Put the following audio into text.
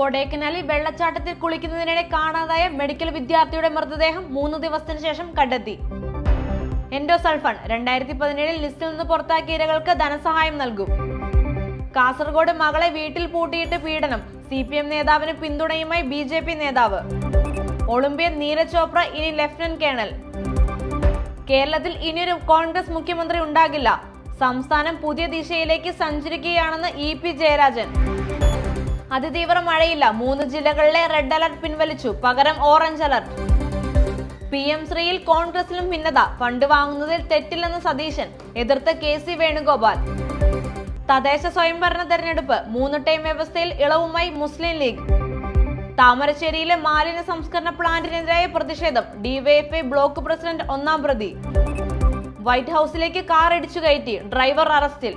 കൊടൈക്കനാലിൽ വെള്ളച്ചാട്ടത്തിൽ കുളിക്കുന്നതിനിടെ കാണാതായ മെഡിക്കൽ വിദ്യാർത്ഥിയുടെ മൃതദേഹം മൂന്ന് ദിവസത്തിന് ശേഷം കണ്ടെത്തി. എൻഡോസൾഫൺ രണ്ടായിരത്തി പതിനേഴിൽ ലിസ്റ്റിൽ നിന്ന് പുറത്താക്കിയ ഇരകൾക്ക് ധനസഹായം നൽകും. കാസർഗോഡ് മകളെ വീട്ടിൽ പൂട്ടിയിട്ട് പീഡനം. സി പി എം നേതാവിന് പിന്തുണയുമായി ബി ജെ പി നേതാവ്. ഒളിമ്പ്യൻ നീരജ് ചോപ്ര ഇനി ലഫ്റ്റനന്റ് കേണൽ. കേരളത്തിൽ ഇനിയൊരു കോൺഗ്രസ് മുഖ്യമന്ത്രി ഉണ്ടാകില്ല. സംസ്ഥാനം പുതിയ ദിശയിലേക്ക് സഞ്ചരിക്കുകയാണെന്ന് ഇ പി ജയരാജൻ. അതിതീവ്ര മഴയില്ല. മൂന്ന് ജില്ലകളിലെ റെഡ് അലർട്ട് പിൻവലിച്ചു. പകരം ഓറഞ്ച് അലർട്ട് പി എം ശ്രീയിൽ കോൺഗ്രസിലും ഭിന്നത. ഫണ്ട് വാങ്ങുന്നതിൽ തെറ്റില്ലെന്ന് സതീശൻ. എതിർത്ത് കെ സി വേണുഗോപാൽ. തദ്ദേശ സ്വയംഭരണ തെരഞ്ഞെടുപ്പ്. മൂന്ന് ടൈം വ്യവസ്ഥയിൽ ഇളവുമായി മുസ്ലിം ലീഗ്. താമരശ്ശേരിയിലെ മാലിന്യ സംസ്കരണ പ്ലാന്റിനെതിരായ പ്രതിഷേധം. ഡിവൈഎഫ്ഐ ബ്ലോക്ക് പ്രസിഡന്റ് ഒന്നാം പ്രതി. വൈറ്റ് ഹൌസിലേക്ക് കാർ ഇടിച്ചു കയറ്റി. ഡ്രൈവർ അറസ്റ്റിൽ.